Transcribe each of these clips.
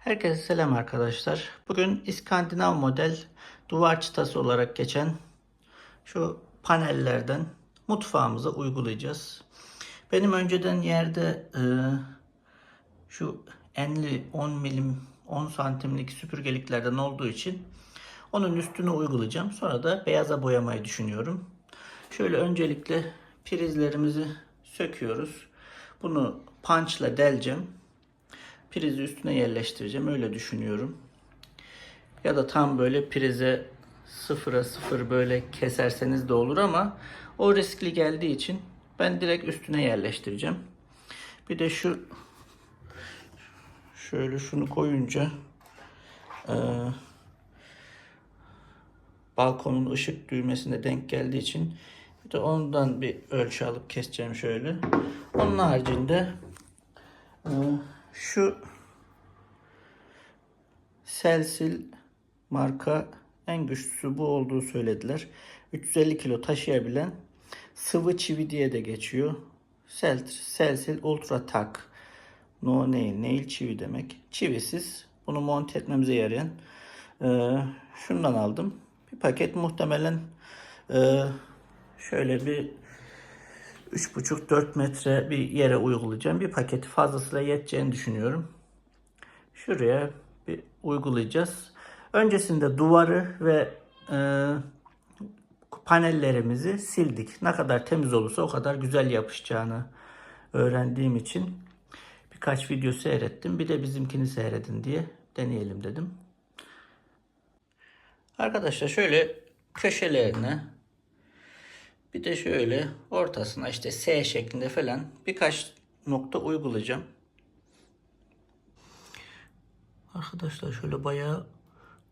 Herkese selam arkadaşlar. Bugün İskandinav model duvar çıtası olarak geçen şu panellerden mutfağımıza uygulayacağız. Benim önceden yerde e, şu enli 10 milim 10 santimlik süpürgeliklerden olduğu için onun üstüne uygulayacağım. Sonra da beyaza boyamayı düşünüyorum. Şöyle öncelikle prizlerimizi söküyoruz. Bunu punchla deleceğim prizi üstüne yerleştireceğim. Öyle düşünüyorum. Ya da tam böyle prize sıfıra sıfır böyle keserseniz de olur ama o riskli geldiği için ben direkt üstüne yerleştireceğim. Bir de şu şöyle şunu koyunca e, balkonun ışık düğmesine denk geldiği için bir de ondan bir ölçü alıp keseceğim şöyle. Onun haricinde e, şu Selsil marka en güçlüsü bu olduğu söylediler. 350 kilo taşıyabilen sıvı çivi diye de geçiyor. Sel, Selsil Ultra Tak. No nail, nail çivi demek. Çivisiz. Bunu monte etmemize yarayan. Ee, şundan aldım. Bir paket muhtemelen e, şöyle bir 3,5-4 metre bir yere uygulayacağım. Bir paketi fazlasıyla yeteceğini düşünüyorum. Şuraya bir uygulayacağız. Öncesinde duvarı ve e, panellerimizi sildik. Ne kadar temiz olursa o kadar güzel yapışacağını öğrendiğim için birkaç video seyrettim. Bir de bizimkini seyredin diye deneyelim dedim. Arkadaşlar şöyle köşelerine bir de şöyle ortasına işte S şeklinde falan birkaç nokta uygulayacağım. Arkadaşlar şöyle bayağı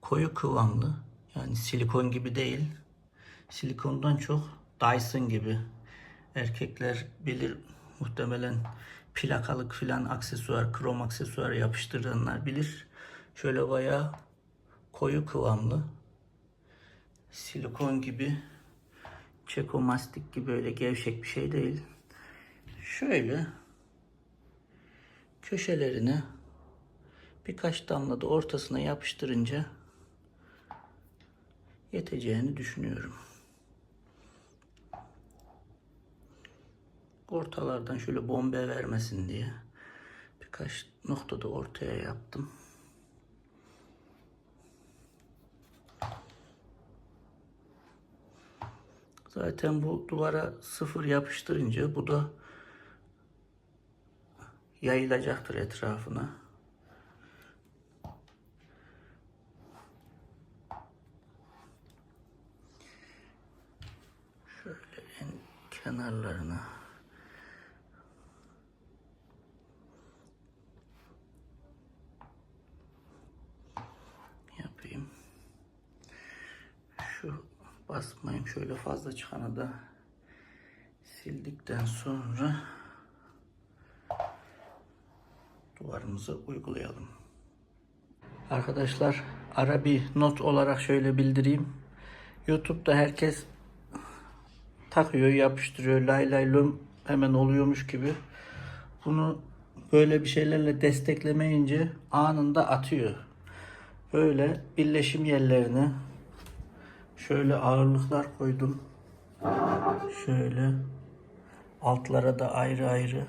koyu kıvamlı. Yani silikon gibi değil. Silikondan çok Dyson gibi. Erkekler bilir muhtemelen plakalık filan aksesuar, krom aksesuar yapıştıranlar bilir. Şöyle bayağı koyu kıvamlı. Silikon gibi çekomastik gibi öyle gevşek bir şey değil. Şöyle köşelerine birkaç damla da ortasına yapıştırınca yeteceğini düşünüyorum. Ortalardan şöyle bombe vermesin diye birkaç noktada ortaya yaptım. Zaten bu duvara sıfır yapıştırınca bu da yayılacaktır etrafına. Şöyle en kenarlarına yapayım. Şu basmayayım şöyle fazla çıkanı da sildikten sonra duvarımızı uygulayalım. Arkadaşlar ara bir not olarak şöyle bildireyim. YouTube'da herkes takıyor, yapıştırıyor, lay lay lom hemen oluyormuş gibi. Bunu böyle bir şeylerle desteklemeyince anında atıyor. Böyle birleşim yerlerine şöyle ağırlıklar koydum. Şöyle altlara da ayrı ayrı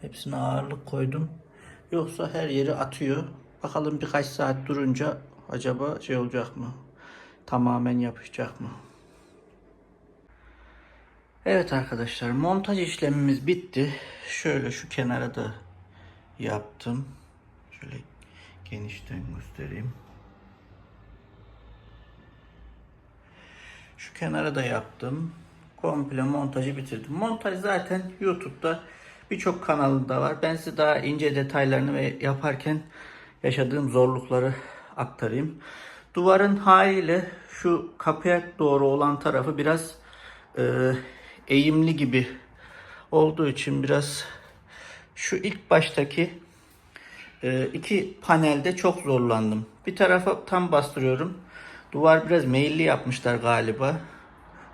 hepsine ağırlık koydum. Yoksa her yeri atıyor. Bakalım birkaç saat durunca acaba şey olacak mı? Tamamen yapışacak mı? Evet arkadaşlar montaj işlemimiz bitti. Şöyle şu kenara da yaptım. Şöyle genişten göstereyim. Şu kenara da yaptım. Komple montajı bitirdim. Montaj zaten YouTube'da birçok kanalında var. Ben size daha ince detaylarını ve yaparken yaşadığım zorlukları aktarayım. Duvarın haliyle şu kapıya doğru olan tarafı biraz e, eğimli gibi olduğu için biraz şu ilk baştaki e, iki panelde çok zorlandım. Bir tarafa tam bastırıyorum. Duvar biraz meyilli yapmışlar galiba.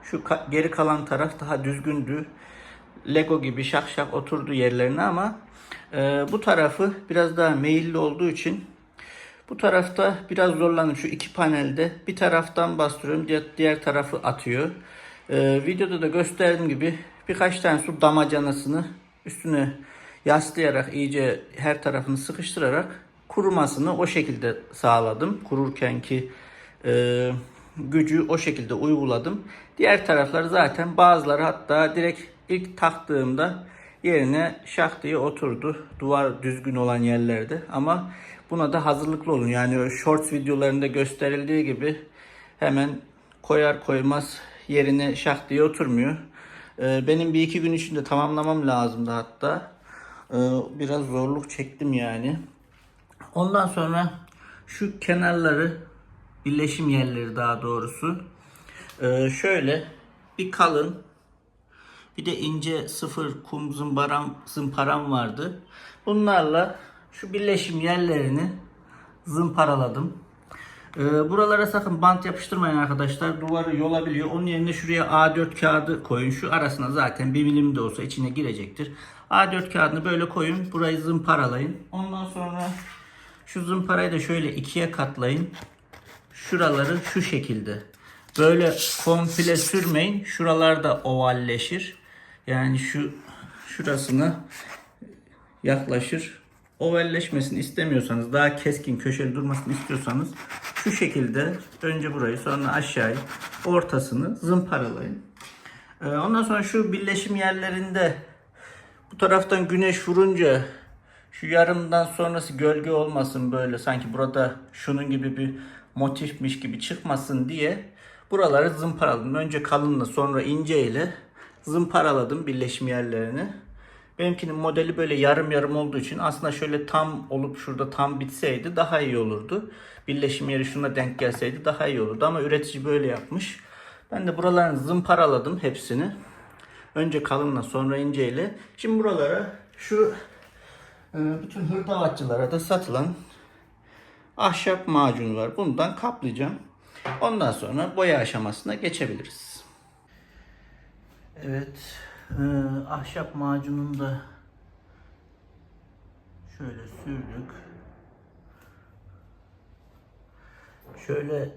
Şu ka- geri kalan taraf daha düzgündü. Lego gibi şak şak oturdu yerlerine ama e, bu tarafı biraz daha meyilli olduğu için Bu tarafta biraz zorlandım. Şu iki panelde bir taraftan bastırıyorum. Diğer, diğer tarafı atıyor. Ee, videoda da gösterdiğim gibi birkaç tane su damacanasını üstüne yaslayarak iyice her tarafını sıkıştırarak kurumasını o şekilde sağladım. Kururkenki e, gücü o şekilde uyguladım. Diğer tarafları zaten bazıları hatta direkt ilk taktığımda yerine şak diye oturdu. Duvar düzgün olan yerlerde ama buna da hazırlıklı olun. Yani shorts videolarında gösterildiği gibi hemen koyar koymaz yerine şak diye oturmuyor. Ee, benim bir iki gün içinde tamamlamam lazımdı hatta. Ee, biraz zorluk çektim yani. Ondan sonra şu kenarları birleşim yerleri daha doğrusu ee, şöyle bir kalın bir de ince sıfır kum zımparam, zımparam vardı. Bunlarla şu birleşim yerlerini zımparaladım. Ee, buralara sakın bant yapıştırmayın arkadaşlar. Duvarı yolabiliyor. Onun yerine şuraya A4 kağıdı koyun. Şu arasına zaten bir milim de olsa içine girecektir. A4 kağıdını böyle koyun. Burayı zımparalayın. Ondan sonra şu zımparayı da şöyle ikiye katlayın. Şuraları şu şekilde. Böyle komple sürmeyin. Şuralar da ovalleşir. Yani şu şurasına yaklaşır. Ovalleşmesini istemiyorsanız, daha keskin köşeli durmasını istiyorsanız şu şekilde önce burayı sonra aşağıyı ortasını zımparalayın. Ee, Ondan sonra şu birleşim yerlerinde bu taraftan güneş vurunca şu yarımdan sonrası gölge olmasın böyle sanki burada şunun gibi bir motifmiş gibi çıkmasın diye buraları zımparaladım. Önce kalınla sonra ince ile zımparaladım birleşim yerlerini. Benimkinin modeli böyle yarım yarım olduğu için aslında şöyle tam olup şurada tam bitseydi daha iyi olurdu. Birleşim yeri şuna denk gelseydi daha iyi olurdu ama üretici böyle yapmış. Ben de buralarını zımparaladım hepsini. Önce kalınla sonra inceyle. Şimdi buralara şu e, bütün hırdavatçılara da satılan ahşap macunu var. Bundan kaplayacağım. Ondan sonra boya aşamasına geçebiliriz. Evet. e, ahşap macununu da şöyle sürdük. Şöyle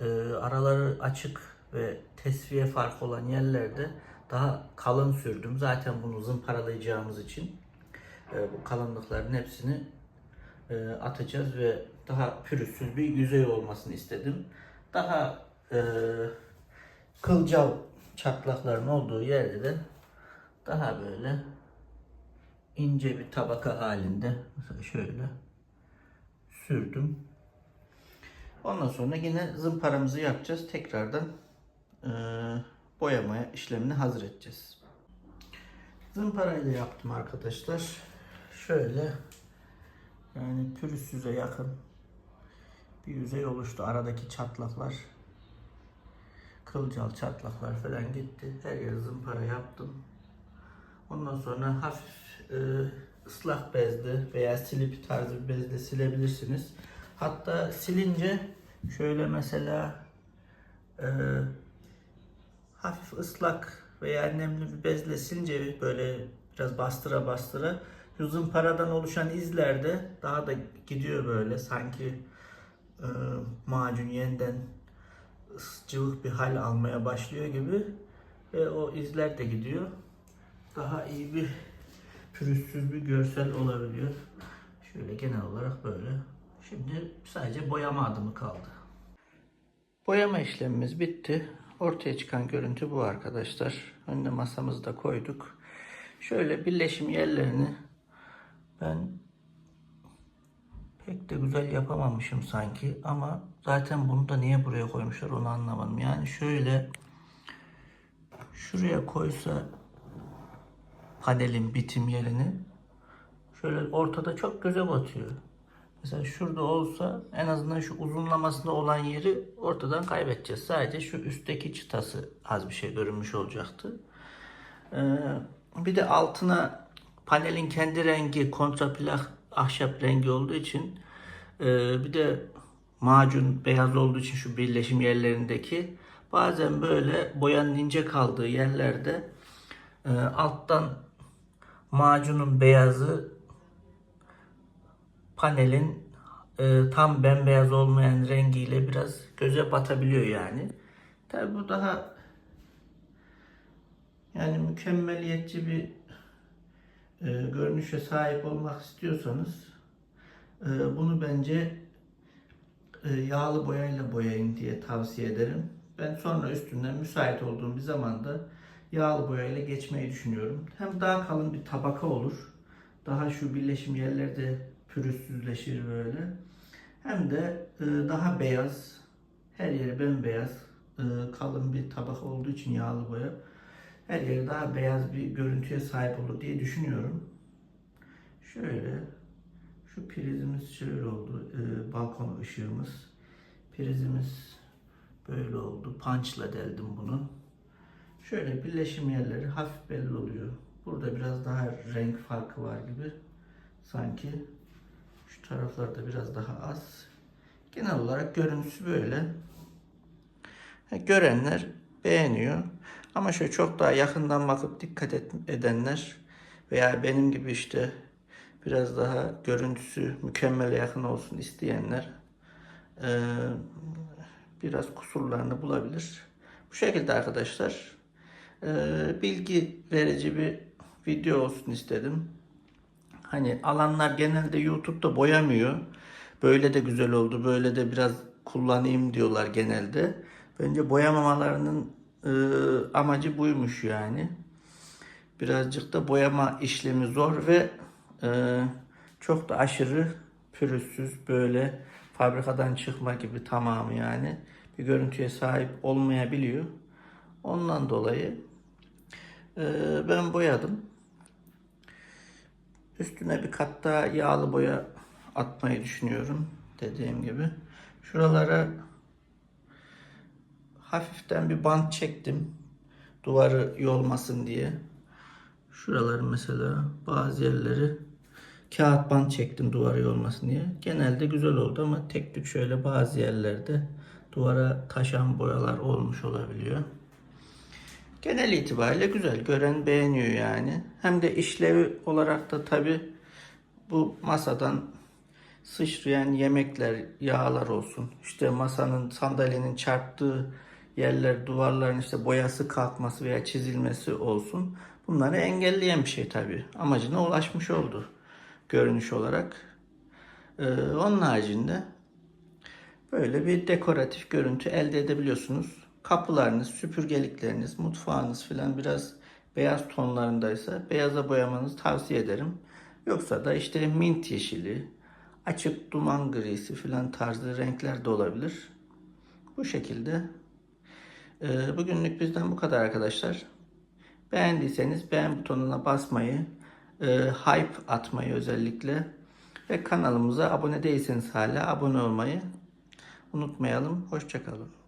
e, araları açık ve tesviye farkı olan yerlerde daha kalın sürdüm. Zaten bunu zımparalayacağımız için e, bu kalınlıkların hepsini e, atacağız ve daha pürüzsüz bir yüzey olmasını istedim. Daha e, kılcal çatlakların olduğu yerde de daha böyle ince bir tabaka halinde mesela şöyle sürdüm. Ondan sonra yine zımparamızı yapacağız. Tekrardan e, boyamaya işlemini hazır edeceğiz. Zımparayı da yaptım arkadaşlar. Şöyle yani pürüzsüze yakın bir yüzey oluştu. Aradaki çatlaklar kılcal çatlaklar falan gitti. Her yeri zımpara yaptım. Ondan sonra hafif e, ıslak bezle veya silip tarzı bir bezle silebilirsiniz. Hatta silince şöyle mesela e, hafif ıslak veya nemli bir bezle silince böyle biraz bastıra bastıra şu zımparadan oluşan izler de daha da gidiyor böyle sanki e, macun yeniden cıvık bir hal almaya başlıyor gibi ve o izler de gidiyor. Daha iyi bir pürüzsüz bir görsel olabiliyor. Şöyle genel olarak böyle. Şimdi sadece boyama adımı kaldı. Boyama işlemimiz bitti. Ortaya çıkan görüntü bu arkadaşlar. Önüne masamızı da koyduk. Şöyle birleşim yerlerini ben pek de güzel yapamamışım sanki ama zaten bunu da niye buraya koymuşlar onu anlamadım. Yani şöyle şuraya koysa panelin bitim yerini şöyle ortada çok göze batıyor. Mesela şurada olsa en azından şu uzunlamasında olan yeri ortadan kaybedeceğiz. Sadece şu üstteki çıtası az bir şey görünmüş olacaktı. Ee, bir de altına panelin kendi rengi kontraplak ahşap rengi olduğu için e, bir de macun beyaz olduğu için şu birleşim yerlerindeki bazen böyle boyanın ince kaldığı yerlerde e, alttan macunun beyazı panelin e, tam bembeyaz olmayan rengiyle biraz göze batabiliyor yani. Tabi bu daha yani mükemmeliyetçi bir e, görünüşe sahip olmak istiyorsanız e, bunu bence e, yağlı boyayla boyayın diye tavsiye ederim. Ben sonra üstünden müsait olduğum bir zamanda yağlı boyayla geçmeyi düşünüyorum. Hem daha kalın bir tabaka olur. Daha şu birleşim yerlerde pürüzsüzleşir böyle. Hem de e, daha beyaz, her yeri bembeyaz, e, kalın bir tabaka olduğu için yağlı boya her yeri daha beyaz bir görüntüye sahip olur diye düşünüyorum. Şöyle şu prizimiz şöyle oldu. E, balkon ışığımız. Prizimiz böyle oldu. Punchla deldim bunu. Şöyle birleşim yerleri hafif belli oluyor. Burada biraz daha renk farkı var gibi. Sanki şu taraflarda biraz daha az. Genel olarak görüntüsü böyle. Ha, Görenler beğeniyor. Ama şöyle çok daha yakından bakıp dikkat edenler veya benim gibi işte biraz daha görüntüsü mükemmele yakın olsun isteyenler eee, biraz kusurlarını bulabilir. Bu şekilde arkadaşlar eee, bilgi verici bir video olsun istedim. Hani alanlar genelde YouTube'da boyamıyor. Böyle de güzel oldu, böyle de biraz kullanayım diyorlar genelde. Bence boyamamalarının e, amacı buymuş yani. Birazcık da boyama işlemi zor ve e, çok da aşırı pürüzsüz böyle fabrikadan çıkma gibi tamamı yani bir görüntüye sahip olmayabiliyor. Ondan dolayı e, ben boyadım. Üstüne bir kat daha yağlı boya atmayı düşünüyorum. Dediğim gibi. Şuralara hafiften bir bant çektim. Duvarı yolmasın diye. Şuraları mesela bazı yerleri kağıt bant çektim duvarı yolmasın diye. Genelde güzel oldu ama tek tük şöyle bazı yerlerde duvara taşan boyalar olmuş olabiliyor. Genel itibariyle güzel. Gören beğeniyor yani. Hem de işlevi olarak da tabi bu masadan sıçrayan yemekler, yağlar olsun. İşte masanın, sandalyenin çarptığı yerler, duvarların işte boyası kalkması veya çizilmesi olsun. Bunları engelleyen bir şey tabi. Amacına ulaşmış oldu görünüş olarak. Ee, onun haricinde Böyle bir dekoratif görüntü elde edebiliyorsunuz. Kapılarınız, süpürgelikleriniz, mutfağınız filan biraz beyaz tonlarındaysa beyaza boyamanızı tavsiye ederim. Yoksa da işte mint yeşili, açık duman grisi filan tarzı renkler de olabilir. Bu şekilde. Ee, bugünlük bizden bu kadar arkadaşlar. Beğendiyseniz beğen butonuna basmayı, e, hype atmayı özellikle ve kanalımıza abone değilseniz hala abone olmayı unutmayalım. Hoşçakalın.